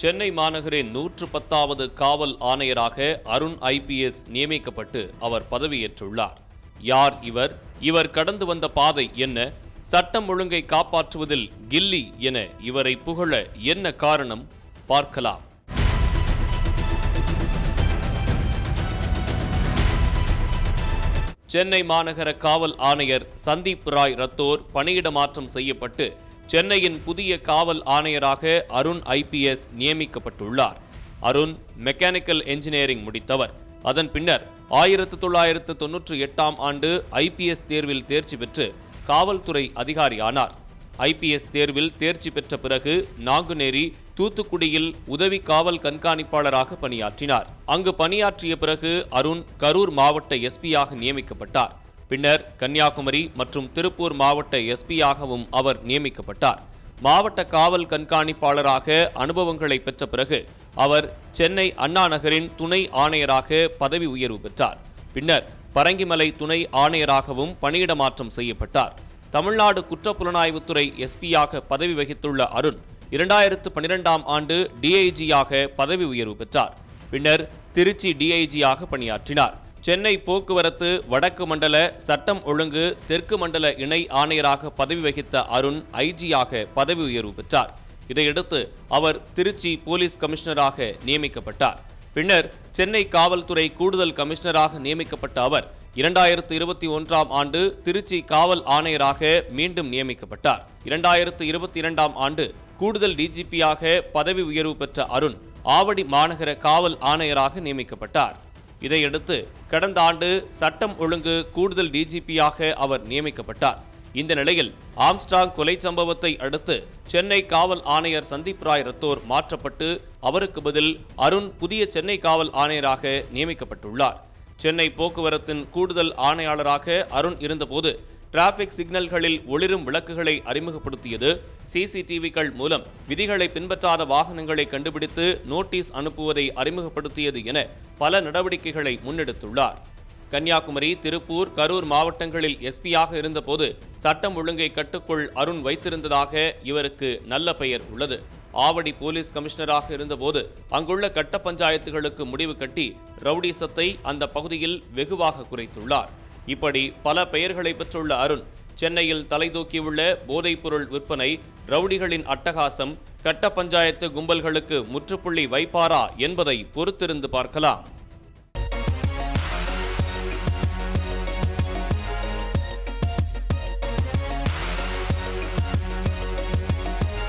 சென்னை மாநகரின் நூற்று பத்தாவது காவல் ஆணையராக அருண் ஐபிஎஸ் நியமிக்கப்பட்டு அவர் பதவியேற்றுள்ளார். யார் இவர்? இவர் கடந்து வந்த பாதை என்ன? சட்டம் ஒழுங்கை காப்பாற்றுவதில் கில்லி என இவரை புகழ என்ன காரணம்? பார்க்கலாம். சென்னை மாநகர காவல் ஆணையர் சந்தீப் ராய் ரத்தோர் பணியிட மாற்றம் செய்யப்பட்டு சென்னையின் புதிய காவல் ஆணையராக அருண் ஐபிஎஸ் நியமிக்கப்பட்டுள்ளார். அருண் மெக்கானிக்கல் என்ஜினியரிங் முடித்தவர். அதன் பின்னர் ஆயிரத்து தொள்ளாயிரத்து தொன்னூற்றி எட்டாம் ஆண்டு ஐபிஎஸ் தேர்வில் தேர்ச்சி பெற்று காவல்துறை அதிகாரியானார். ஐபிஎஸ் தேர்வில் தேர்ச்சி பெற்ற பிறகு நாங்குநேரி தூத்துக்குடியில் உதவி காவல் கண்காணிப்பாளராக பணியாற்றினார். அங்கு பணியாற்றிய பிறகு அருண் கரூர் மாவட்ட எஸ்பியாக நியமிக்கப்பட்டார். பின்னர் கன்னியாகுமரி மற்றும் திருப்பூர் மாவட்ட எஸ்பியாகவும் அவர் நியமிக்கப்பட்டார். மாவட்ட காவல் கண்காணிப்பாளராக அனுபவங்களை பெற்ற பிறகு அவர் சென்னை அண்ணா நகரின் துணை ஆணையராக பதவி உயர்வு பெற்றார். பின்னர் பரங்கிமலை துணை ஆணையராகவும் பணியிட மாற்றம் செய்யப்பட்டார். தமிழ்நாடு குற்றப்புலனாய்வுத்துறை எஸ்பியாக பதவி வகித்துள்ள அருண் இரண்டாயிரத்து பனிரெண்டாம் ஆண்டு டிஐஜியாக பதவி உயர்வு பெற்றார். பின்னர் திருச்சி டிஐஜியாக பணியாற்றினார். சென்னை போக்குவரத்து வடக்கு மண்டல சட்டம் ஒழுங்கு தெற்கு மண்டல இணை ஆணையராக பதவி வகித்த அருண் ஐஜியாக பதவி உயர்வு பெற்றார். இதையடுத்து அவர் திருச்சி போலீஸ் கமிஷனராக நியமிக்கப்பட்டார். பின்னர் சென்னை காவல்துறை கூடுதல் கமிஷனராக நியமிக்கப்பட்ட அவர் இரண்டாயிரத்து இருபத்தி ஒன்றாம் ஆண்டு திருச்சி காவல் ஆணையராக மீண்டும் நியமிக்கப்பட்டார். இரண்டாயிரத்து இருபத்தி இரண்டாம் ஆண்டு கூடுதல் டிஜிபியாக பதவி உயர்வு பெற்ற அருண் ஆவடி மாநகர காவல் ஆணையராக நியமிக்கப்பட்டார். இதையடுத்து கடந்த ஆண்டு சட்டம் ஒழுங்கு கூடுதல் டிஜிபியாக அவர் நியமிக்கப்பட்டார். இந்த நிலையில் ஆம்ஸ்டாங் கொலை சம்பவத்தை அடுத்து சென்னை காவல் ஆணையர் சந்தீப் ராய் ரத்தோர் மாற்றப்பட்டு அவருக்கு பதில் அருண் புதிய சென்னை காவல் ஆணையராக நியமிக்கப்பட்டுள்ளார். சென்னை போக்குவரத்தின் கூடுதல் ஆணையாளராக அருண் இருந்தபோது டிராபிக் சிக்னல்களில் ஒளிரும் விளக்குகளை அறிமுகப்படுத்தியது சிசிடிவிகள் மூலம். விதிகளை பின்பற்றாத வாகனங்களை கண்டுபிடித்து நோட்டீஸ் அனுப்புவதை அறிமுகப்படுத்தியது என பல நடவடிக்கைகளை முன்னெடுத்துள்ளார். கன்னியாகுமரி திருப்பூர் கரூர் மாவட்டங்களில் எஸ்பியாக இருந்தபோது சட்டம் ஒழுங்கை கட்டுக்குள் அருண் வைத்திருந்ததாக இவருக்கு நல்ல பெயர் உள்ளது. ஆவடி போலீஸ் கமிஷனராக இருந்தபோது அங்குள்ள கட்ட பஞ்சாயத்துகளுக்கு முடிவு கட்டி ரவுடிசத்தை அந்த பகுதியில் வெகுவாக குறைத்துள்ளார். இப்படி பல பெயர்களை பெற்றுள்ள அருண் சென்னையில் தலைதூக்கியுள்ள போதைப்பொருள் விற்பனை ரவுடிகளின் அட்டகாசம் கட்ட பஞ்சாயத்து கும்பல்களுக்கு முற்றுப்புள்ளி வைப்பாரா என்பதை பொறுத்திருந்து பார்க்கலாம்.